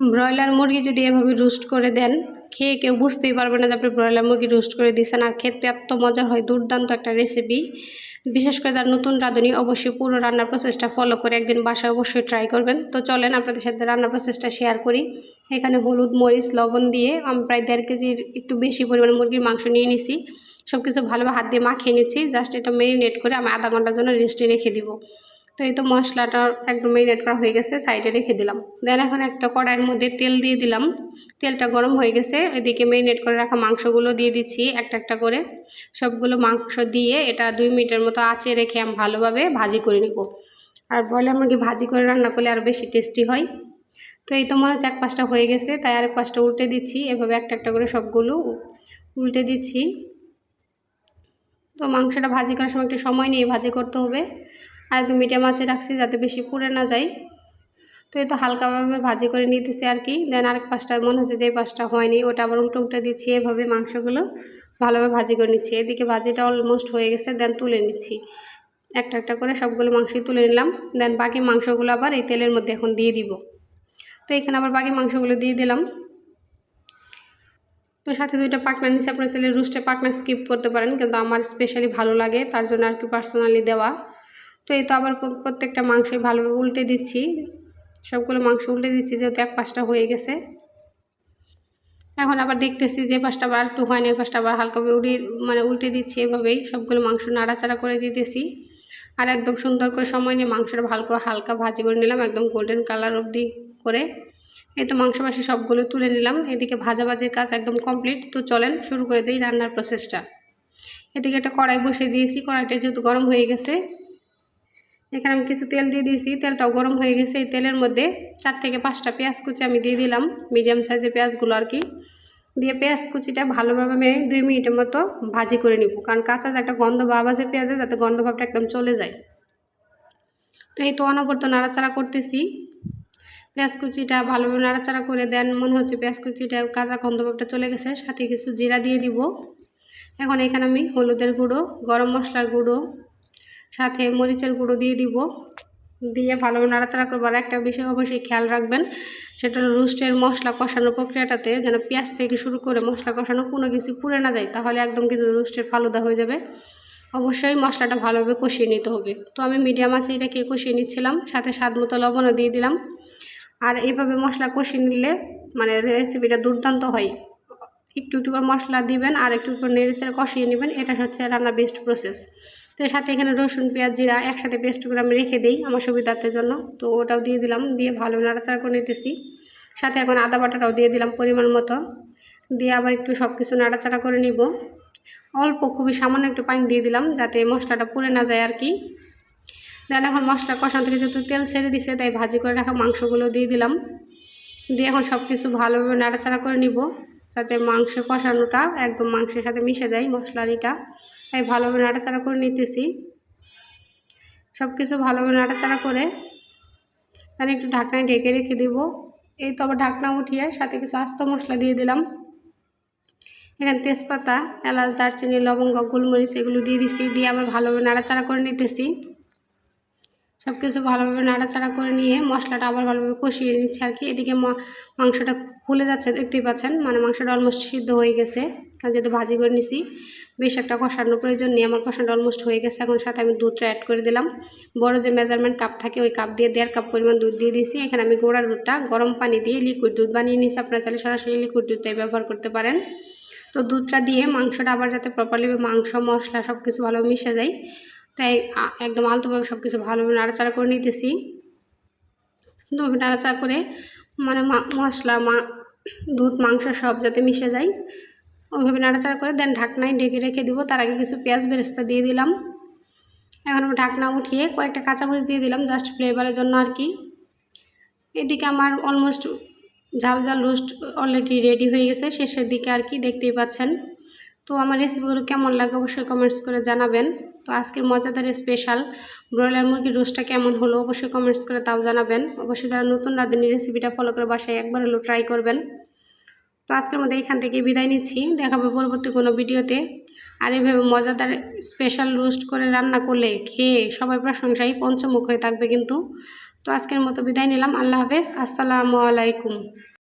Broiler মুরগি যদি এভাবে রোস্ট করে দেন, খেয়ে কেউ বুঝতেই পারবে না যে আপনি ব্রয়লার মুরগি রোস্ট করে দিয়েছেন। আর খেতে এত মজা হয়, দুর্দান্ত একটা রেসিপি বিশেষ করে তার নতুন রাঁধুনি, অবশ্যই পুরো রান্নার প্রসেসটা ফলো করে একদিন বাসায় অবশ্যই ট্রাই করবেন। তো চলেন, আপনাদের সাথে রান্নার প্রসেসটা শেয়ার করি। এখানে হলুদ, মরিচ, লবণ দিয়ে আমি প্রায় দেড় কেজির একটু বেশি পরিমাণে মুরগির মাংস নিয়ে নিছি। সব কিছু ভালোভাবে হাত দিয়ে মাখিয়ে নিচ্ছি। জাস্ট এটা মেরিনেট করে আমি আধা ঘণ্টার জন্য রেস্টে রেখে দিব। তো এই তো মশলাটা একদম মেরিনেট করা হয়ে গেছে সাইডে রেখে দিলাম। দেন এখন একটা কড়াইয়ের মধ্যে তেল দিয়ে দিলাম। তেলটা গরম হয়ে গেছে, এদিকে মেরিনেট করে রাখা মাংসগুলো দিয়ে দিচ্ছি একটা একটা করে। সবগুলো মাংস দিয়ে এটা দুই মিনিটের মতো আঁচে রেখে আমি ভালোভাবে ভাজি করে নেব। আর ব্রয়লার মুরগি ভাজি করে রান্না করলে আরও বেশি টেস্টি হয়। তো এই তো মনে হচ্ছে এক পাশটা হয়ে গেছে, তাই আরেক পাশটা উল্টে দিচ্ছি। এভাবে একটা একটা করে সবগুলো উল্টে দিচ্ছি। তো মাংসটা ভাজি করার সময় একটু সময় নিয়ে ভাজি করতে হবে। একদম মিডিয়াম আঁচে রাখছি যাতে বেশি পুড়ে না যায়। তো এই তো হালকাভাবে ভাজি করে নিতেছি আর কি দেন আরেক পাশটা মনে হচ্ছে যে পাশটা হয়নি, ওটা আবার উল্টো উল্টে দিচ্ছি এভাবে মাংসগুলো ভালোভাবে ভাজি করে নিচ্ছি। এদিকে ভাজিটা অলমোস্ট হয়ে গেছে দেন তুলে নিচ্ছি। একটা একটা করে সবগুলো মাংসই তুলে নিলাম। দেন বাকি মাংসগুলো আবার এই তেলের মধ্যে এখন দিয়ে দিব। তো এখানে আবার বাকি মাংসগুলো দিয়ে দিলাম। তো সাথে দুইটা পাকনা নিচে আপনার চাইলে রুস্টে পাকনা স্কিপ করতে পারেন, কিন্তু আমার স্পেশালি ভালো লাগে, তার জন্য আর কি পার্সোনালি দেওয়া। তো এই তো আবার প্রত্যেকটা মাংসই ভালোভাবে উল্টে দিচ্ছি। সবগুলো মাংস উল্টে দিচ্ছি যেহেতু এক পাশটা হয়ে গেছে। এখন আবার দেখতেছি যে পাশটা আবার একটু হয় না ওই পাশটা আবার হালকাভাবে উড়িয়ে মানে উল্টে দিচ্ছি এভাবেই। সবগুলো মাংস নাড়াচাড়া করে দিতেছি। আর একদম সুন্দর করে সময় নিয়ে মাংসটা ভালো হালকা ভাজি করে নিলাম, একদম গোল্ডেন কালার অবধি করে। এই তো মাংস মাসি সবগুলো তুলে নিলাম। এদিকে ভাজা ভাজির কাজ একদম কমপ্লিট তো চলেন শুরু করে দিই রান্নার প্রসেসটা এদিকে একটা কড়াই বসে দিয়েছি। কড়াইটা যেহেতু গরম হয়ে গেছে এখানে আমি কিছু তেল দিয়ে দিয়েছি, তেলটাও গরম হয়ে গেছে। এই তেলের মধ্যে চার থেকে পাঁচটা পেঁয়াজ কুচি আমি দিয়ে দিলাম মিডিয়াম সাইজের পেঁয়াজগুলো আর কি। দিয়ে পেঁয়াজ কুচিটা ভালোভাবে আমি দুই মিনিটের মতো ভাজি করে নিব, কারণ কাঁচা যে একটা গন্ধ ভাব আছে পেঁয়াজে, যাতে গন্ধ ভাবটা একদম চলে যায়। তো এই তো অনবরত নাড়াচাড়া করতেছি। পেঁয়াজ কুচিটা ভালোভাবে নাড়াচাড়া করে দেন, মনে হচ্ছে পেঁয়াজ কুচিটা কাঁচা গন্ধ ভাবটা চলে গেছে, সাথে কিছু জিরা দিয়ে দিব। এখন এখানে আমি হলুদের গুঁড়ো, গরম মশলার গুঁড়ো সাথে মরিচের গুঁড়ো দিয়ে দিব। দিয়ে ভালোভাবে নাড়াচাড়া করব। আর একটা বিষয় অবশ্যই খেয়াল রাখবেন, সেটা হলো রোস্টের মশলা কষানোর প্রক্রিয়াটাতে যেন পেঁয়াজ থেকে শুরু করে মশলা কষানো কোনো কিছু পুড়ে না যায়, তাহলে একদম কিন্তু রুস্টের ফালুদা হয়ে যাবে। অবশ্যই মশলাটা ভালোভাবে কষিয়ে নিতে হবে। তো আমি মিডিয়াম আছে এটাকে কষিয়ে নিচ্ছিলাম, সাথে স্বাদ মতো লবণও দিয়ে দিলাম। আর এইভাবে মশলা কষিয়ে নিলে মানে রেসিপিটা দুর্দান্ত হয়। একটু একটু করে মশলা দিবেন আর একটু করে নেড়ে চেড়ে কষিয়ে নেবেন, এটা হচ্ছে রান্নার বেস্ট প্রসেস তো সাথে এখানে রসুন, পেঁয়াজ, জিরা একসাথে পেস্ট করে আমি রেখে দিই আমার সুবিধার্থের জন্য। তো ওটাও দিয়ে দিলাম, দিয়ে ভালো নাড়াচাড়া করে নিতেছি। সাথে এখন আদা বাটাটাও দিয়ে দিলাম পরিমাণ মতো। দিয়ে আবার একটু সব কিছু নাড়াচাড়া করে নিব। অল্প খুবই সামান্য একটু পানি দিয়ে দিলাম যাতে মশলাটা পুড়ে না যায় আর কি দেন এখন মশলা কষানো থেকে যেহেতু তেল ছেড়ে দিছে, তাই ভাজি করে রাখা মাংসগুলো দিয়ে দিলাম। দিয়ে এখন সব কিছু ভালোভাবে নাড়াচাড়া করে নিব যাতে মাংস কষানোটা একদম মাংসের সাথে মিশে যায় মশলারিটা তাই ভালোভাবে নাড়াচাড়া করে নিতেছি। সব কিছু ভালোভাবে নাড়াচাড়া করে তাহলে একটু ঢাকনায় ঢেকে রেখে দেব। এই তো আবার ঢাকনা উঠিয়ে সাথে কিছু আস্ত মশলা দিয়ে দিলাম। এখানে তেজপাতা, এলাচ, দারচিনি, লবঙ্গ, গোলমরিচ এগুলো দিয়ে দিছি, দিয়ে আবার ভালোভাবে নাড়াচাড়া করে নিতেছি। সব কিছু ভালোভাবে নাড়াচাড়া করে নিয়ে মশলাটা আবার ভালোভাবে কষিয়ে নিচ্ছে আর কি। এদিকে মাংসটা খুলে যাচ্ছে, দেখতেই পাচ্ছেন? মানে মাংসটা অলমোস্ট সিদ্ধ হয়ে গেছে। কারণ যেহেতু ভাজি করে নিছি, বেশ একটা কষানোর প্রয়োজন নেই। আমার কষানোটা অলমোস্ট হয়ে গেছে। এখন সাথে আমি দুধটা অ্যাড করে দিলাম। বড় যে মেজারমেন্ট কাপ থাকে, ওই কাপ দিয়ে দেড় কাপ পরিমাণ দুধ দিয়ে দিয়েছি। এখানে আমি গোড়ার দুধটা গরম পানি দিয়ে লিকুইড দুধ বানিয়ে নিয়েছি। আপনারা চাইলে সরাসরি লিকুইড দুধটাই ব্যবহার করতে পারেন। তো দুধটা দিয়ে মাংসটা আবার যাতে প্রপারলি মাংস, মশলা সব কিছু ভালোভাবে মিশে যায় তাই একদম আলতোভাবে সব কিছু ভালোভাবে নাড়াচাড়া করে নিতেছি। সুন্দরভাবে নাড়াচাড়া করে মানে মশলা, মা, দুধ, মাংস সব যাতে মিশে যায়, ওইভাবে নাড়াচাড়া করে দেন ঢাকনায় ঢেকে রেখে দিব। তার আগে কিছু পেঁয়াজ বেরেস্তা দিয়ে দিলাম। এখন আমি ঢাকনা উঠিয়ে কয়েকটা কাঁচামরিচ দিয়ে দিলাম জাস্ট ফ্লেভারের জন্য আর কি। এদিকে আমার অলমোস্ট ঝাল ঝাল রোস্ট অলরেডি রেডি হয়ে গেছে, শেষের দিকে আর কি দেখতেই পাচ্ছেন। তো আমার রেসিপিগুলো কেমন লাগে অবশ্যই কমেন্টস করে জানাবেন। তো আজকের মজাদার স্পেশাল ব্রয়লার মুরগির রোস্টটা কেমন হলো অবশ্যই কমেন্টস করে তাও জানাবেন। অবশ্যই যারা নতুন রাঁধুনি রেসিপিটা ফলো করে বাসায় একবার হলেও ট্রাই করবেন। তো আজকের মধ্যে এখান থেকে বিদায় নিচ্ছি। দেখাবো পরবর্তী কোনো ভিডিওতে। আর এভাবে মজাদার স্পেশাল রোস্ট করে রান্না করলে খেয়ে সবাই প্রশংসাই পঞ্চমুখ হয়ে থাকবে কিন্তু। তো আজকের মতো বিদায় নিলাম। আল্লাহ হাফেজ। আসসালামু আলাইকুম।